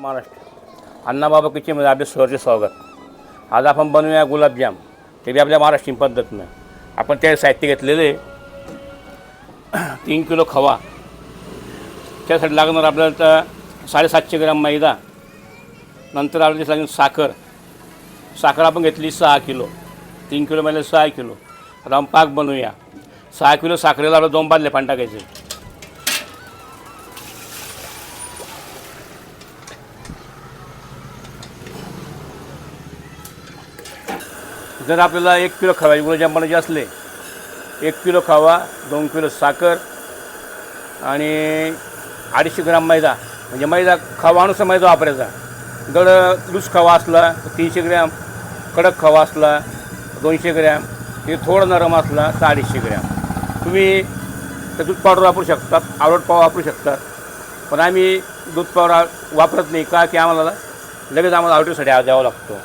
महाराष्ट्र. अण्णाबाबा किचनमध्ये म्हणजे आपले सहर्ष स्वागत. आज आपण बनवूया गुलाबजाम. ते बी आपल्या महाराष्ट्रीयन पद्धतीनं. आपण ते साहित्य घेतलेले. तीन किलो खवा. त्यासाठी लागणार आपल्याला तर साडेसातशे ग्राम मैदा. नंतर आपल्याला लागेल साखर. साखर आपण घेतली सहा किलो. तीन किलो म्हणजे सहा किलो. आता आपण पाक बनवूया. सहा किलो साखरेला आपल्याला दोन बादले पाणी टाकायचे. जर आपल्याला एक किलो खवा गुलाबजाम बनायचे असले एक किलो खवा दोन किलो साखर आणि अडीचशे ग्राम मैदा म्हणजे मैदा खवा अनुसार मैदा वापरायचा. जर लूज खवा असला तर तीनशे ग्रॅम कडक खवा असला दोनशे ग्रॅम ते थोडं नरम असला तर अडीचशे ग्रॅम. तुम्ही ते दूध पावडर वापरू शकतात आवड पाव वापरू शकतात पण आम्ही दूध पावडर वापरत नाही का की आम्हाला लगेच आम्हाला आवडीसाठी द्यावा लागतो.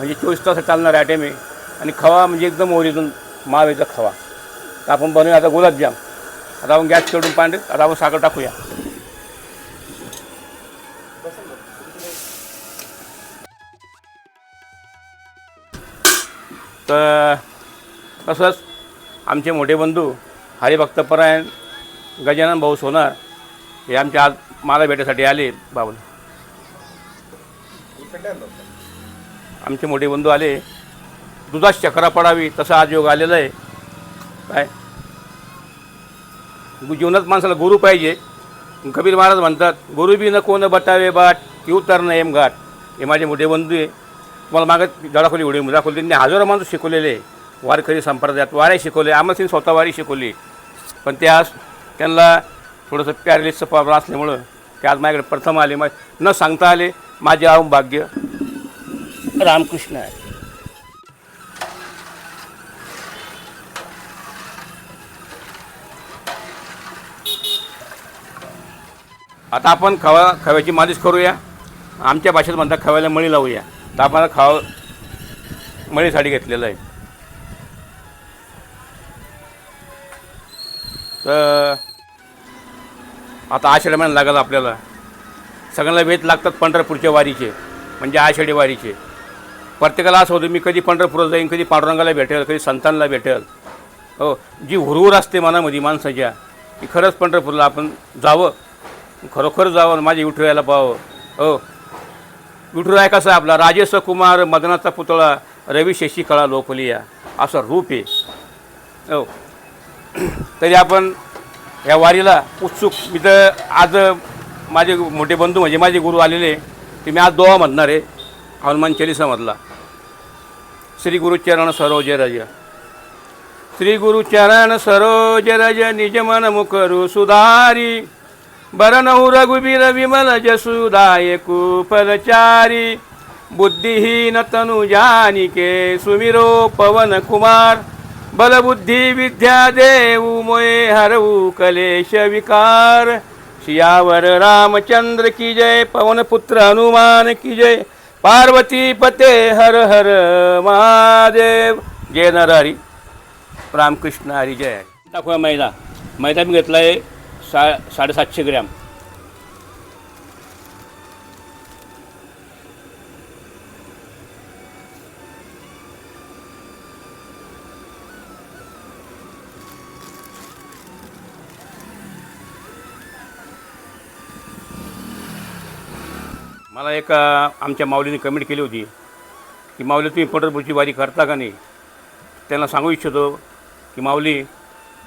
म्हणजे चोवीस तास चालणार आयटम आहे आणि खवा म्हणजे एकदम ओरिजिनल मावेचा खवा. तर आपण बनवूया आता गुलाबजाम आता आपण गॅस काढून पाणी आता आपण साखर टाकूया. तर तसंच आमचे मोठे बंधू हरिभक्तपरायण गजानन भाऊ सोनार हे आमच्या आज मला भेटायसाठी आले बाबूला. आमचे मोठे बंधू आले. दुधात चक्रा पडावी तसा आज योग आलेला आहे. काय? जीवनात माणसाला गुरु पाहिजे. कबीर महाराज म्हणतात गुरु बी न कोण बटावे बाट की उतरणं एम घाट. हे माझे मोठे बंधू आहे. तुम्हाला मागत जडाखोली उडी दाखवली. त्यांनी हजारो माणूस शिकवलेले. वारकरी संप्रदायात वारे शिकवले आम्हाला त्यांनी स्वतः वारी शिकवली. पण ते आज त्यांना थोडंसं पॅरलिसचं प्रॉब्लेम असल्यामुळं ते आज माझ्याकडे प्रथम आले. मग न सांगता आले. माझे आव भाग्य. रामकृष्ण आहे. आता आपण खवा खव्याची मालिश करूया. आमच्या भाषेत म्हणतात खव्याला मळी लावूया. तर आपण खाव मळीसाठी घेतलेलं आहे. तर आता आषाढी महिना लागला आपल्याला. सगळ्यांना वेध लागतात पंढरपूरच्या वारीचे. म्हणजे आषाढी वारीचे. प्रत्येकाला असं होतं मी कधी पंढरपुरात जाईन कधी पांडुरंगाला भेटेल कधी संतांना भेटेल. हो जी हुरहुर असते मनामध्ये माणसाच्या की खरंच पंढरपूरला आपण जावं. खरोखर जावं माझे माझ्या विठुरायाला पाहावं. हो. विठुराय कसं आहे आपला? राजेश कुमार मदनाचा पुतळा रवी शशी कळा लोकलिया असं रूप आहे. हो. तरी आपण या वारीला उत्सुक मी तर आज माझे मोठे बंधू म्हणजे माझे गुरु आलेले ते मी आज दोहा म्हणणार आहे हनुमान चालिसामधला श्री गुरुचरण सरोज रज। श्री गुरुचरण सरोज रज निज मन मुखरु सुधारी। बरनहु रघुबीर विमल जसुदायकु पदचारी बुद्धिहीन तनु जानिके सुमिरो पवन कुमार। बलबुद्धी विद्या देऊ मोये हरवू कलेश विकार। सियावर रामचंद्र की जय पवनपुत्र हनुमान की जय। पार्वती पते हर हर महादेव. जय नरहरी. रामकृष्ण हरी जय. दाखवा मैदा मैदा मी घेतला आहे सा साडेसातशे ग्रॅम. मला एक आमच्या माऊलीने कमेंट केली होती की माऊली तुम्ही पंढरपूरची वारी करता का नाही? त्यांना सांगू इच्छितो की माऊली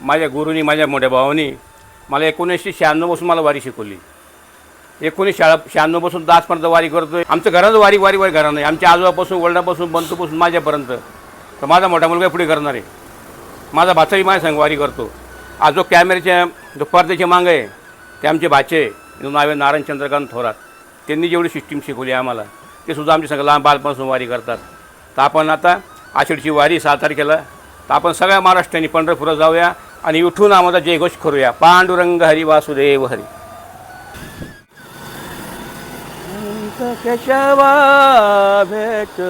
माझ्या गुरुनी माझ्या मोठ्या भावानी मला एकोणीसशे शहाण्णवपासून मला वारी शिकवली. एकोणीस शाळा शहाण्णवपासून आजपर्यंत वारी करतो आहे आमचं घराचं वारी वारी वारी घरा नाही. आमच्या आजोबापासून वडिलापासून बंधूपासून माझ्यापर्यंत. तर माझा मोठा मुलगा पुढे करणार आहे. माझा भाचाही माझ्या सांग वारी करतो. आज जो कॅमेऱ्याच्या जो पडद्याचे मांग आहे ते आमचे भाचे नाव आहे नारायण चंद्रकांत थोरात. त्यांनी जेवढी सिस्टीम शिकवली आम्हाला ते सुद्धा आमची सगळं लहान बालपासून वारी करतात. तर आपण आता आषाढची वारी सहा तारखेला तर आपण सगळ्या महाराष्ट्राने पंढरपुरात जाऊया आणि उठून आम्हाला जयघोष करूया. पांडुरंग हरी वासुदेव हरी. केशवा भेट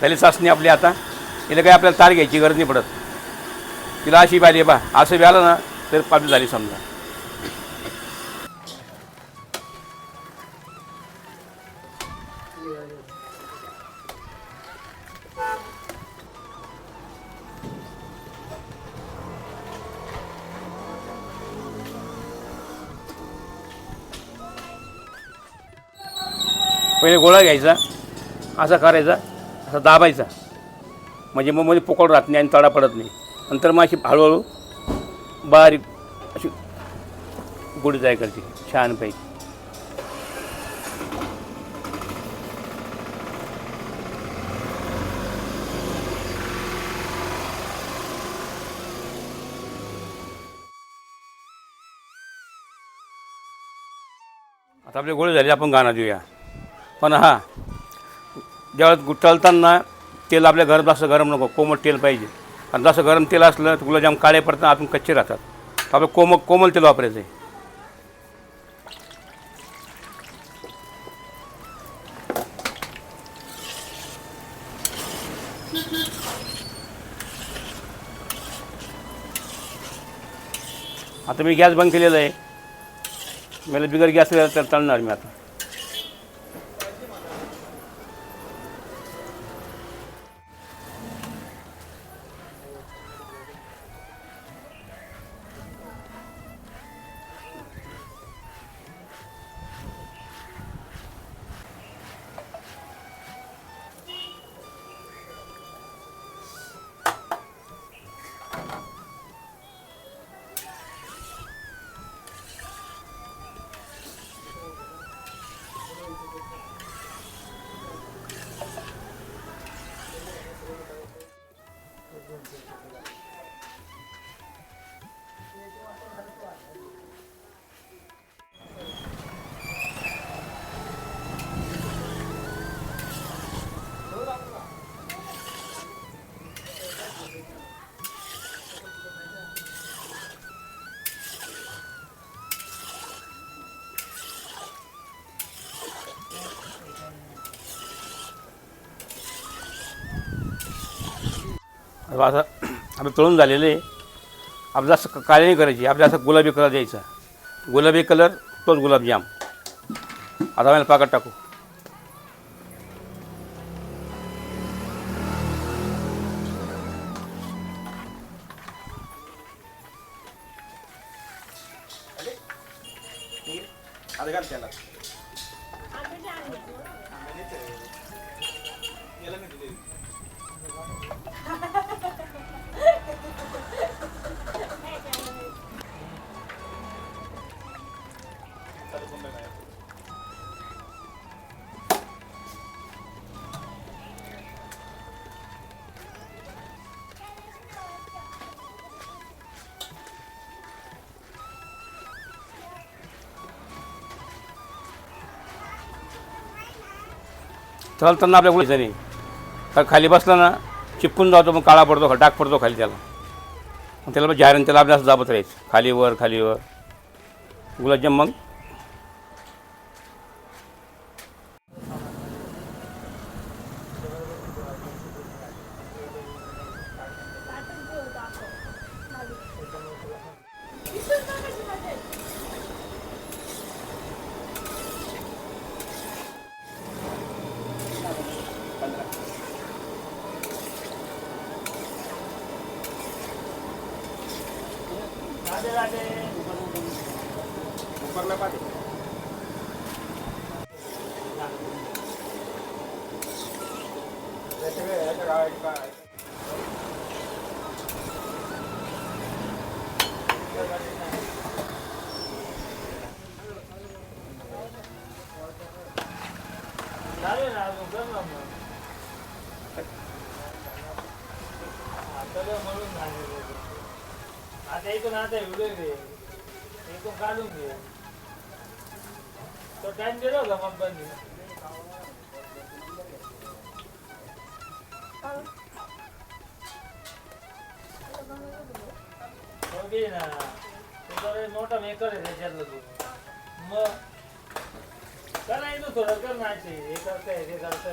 झाली चाचणी आपली आता. तिला काही आपल्याला तार घ्यायची गरज नाही पडत. तिला अशी बी बा असं बी आलं ना तर आपली झाली समजा. पहिले गोळा घ्यायचा असा करायचा. असा दाबायचा. म्हणजे मग मध्ये पोकळ राहत नाही आणि तडा पडत नाही. नंतर मग अशी हळूहळू बारीक अशी गोडी जाय करते छानपैकी. आता आपले गोळे झाले आपण गाणं देऊया. पण हा ज्यावेळेस गु- तळताना तेल आपल्या घरात जास्त गरम नको कोमट तेल पाहिजे. आणि जास्त गरम तेल असलं तर गुलाबजाम काळे पडतात आपण कच्चे राहतात. तर आपलं कोम कोमल तेल वापरायचं आहे आता मी गॅस बंद केलेला आहे. मला बिगर गॅस तर चालणार मी आता. आता असं आपलं तळून झालेले आपलं असं क- काळे नाही करायची. आपल्या असं गुलाबी कलर द्यायचा. गुलाबी कलर तोच गुलाबजाम आता मला पाकात टाकू. चालताना आपल्या गुळीचं नाही. तर खाली बसला ना चिपकून जातो मग काळा पडतो डाग पडतो खाली त्याला. मग त्याला मग जायरन त्याला आपल्याला दाबत राहायचं. ઉપરના પાટી Thank you. 나한테 의뢰를 해요. 이거 가는 거예요. 또 단지로 가만 봤니? 거기나 તારે મોટા મેં કરે છે જેટલું તું મ કરાયનું તો રકર નાખી એ કરશે એ કરશે